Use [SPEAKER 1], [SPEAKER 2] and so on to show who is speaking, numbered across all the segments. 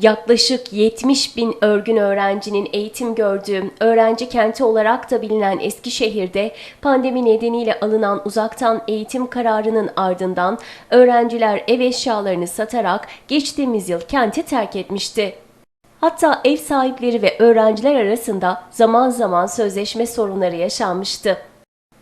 [SPEAKER 1] Yaklaşık 70 bin örgün öğrencinin eğitim gördüğü öğrenci kenti olarak da bilinen Eskişehir'de pandemi nedeniyle alınan uzaktan eğitim kararının ardından öğrenciler ev eşyalarını satarak geçtiğimiz yıl kenti terk etmişti. Hatta ev sahipleri ve öğrenciler arasında zaman zaman sözleşme sorunları yaşanmıştı.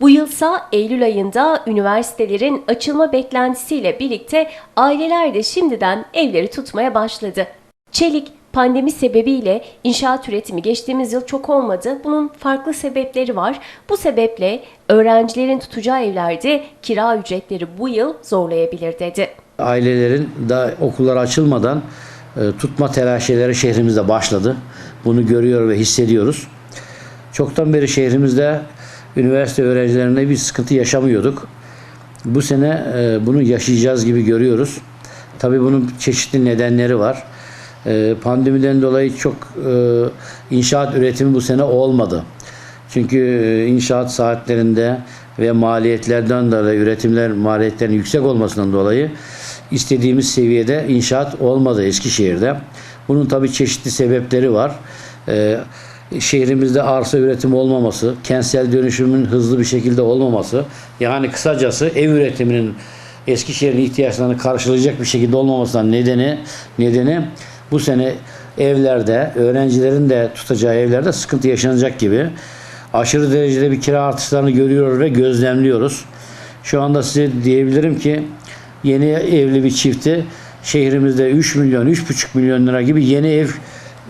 [SPEAKER 1] Bu yılsa Eylül ayında üniversitelerin açılma beklentisiyle birlikte aileler de şimdiden evleri tutmaya başladı. Çelik pandemi sebebiyle inşaat üretimi geçtiğimiz yıl çok olmadı. Bunun farklı sebepleri var. Bu sebeple öğrencilerin tutacağı evlerde kira ücretleri bu yıl zorlayabilir dedi.
[SPEAKER 2] Ailelerin daha okullar açılmadan e, tutma telaşeleri şehrimizde başladı. Bunu görüyor ve hissediyoruz. Çoktan beri şehrimizde üniversite öğrencilerine bir sıkıntı yaşamıyorduk. Bu sene e, bunu yaşayacağız gibi görüyoruz. Tabii bunun çeşitli nedenleri var. E, pandemiden dolayı çok e, inşaat üretimi bu sene olmadı. Çünkü e, inşaat saatlerinde ve maliyetlerden dolayı üretimler maliyetlerin yüksek olmasından dolayı istediğimiz seviyede inşaat olmadı Eskişehir'de. Bunun tabii çeşitli sebepleri var. E, şehrimizde arsa üretimi olmaması, kentsel dönüşümün hızlı bir şekilde olmaması, yani kısacası ev üretiminin Eskişehir'in ihtiyaçlarını karşılayacak bir şekilde olmamasından nedeni nedeni bu sene evlerde, öğrencilerin de tutacağı evlerde sıkıntı yaşanacak gibi. Aşırı derecede bir kira artışlarını görüyor ve gözlemliyoruz. Şu anda size diyebilirim ki yeni evli bir çifti şehrimizde 3 milyon, 3,5 milyon lira gibi yeni ev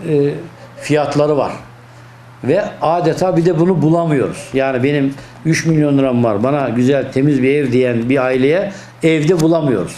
[SPEAKER 2] e, fiyatları var. Ve adeta bir de bunu bulamıyoruz. Yani benim 3 milyon liram var bana güzel temiz bir ev diyen bir aileye evde bulamıyoruz.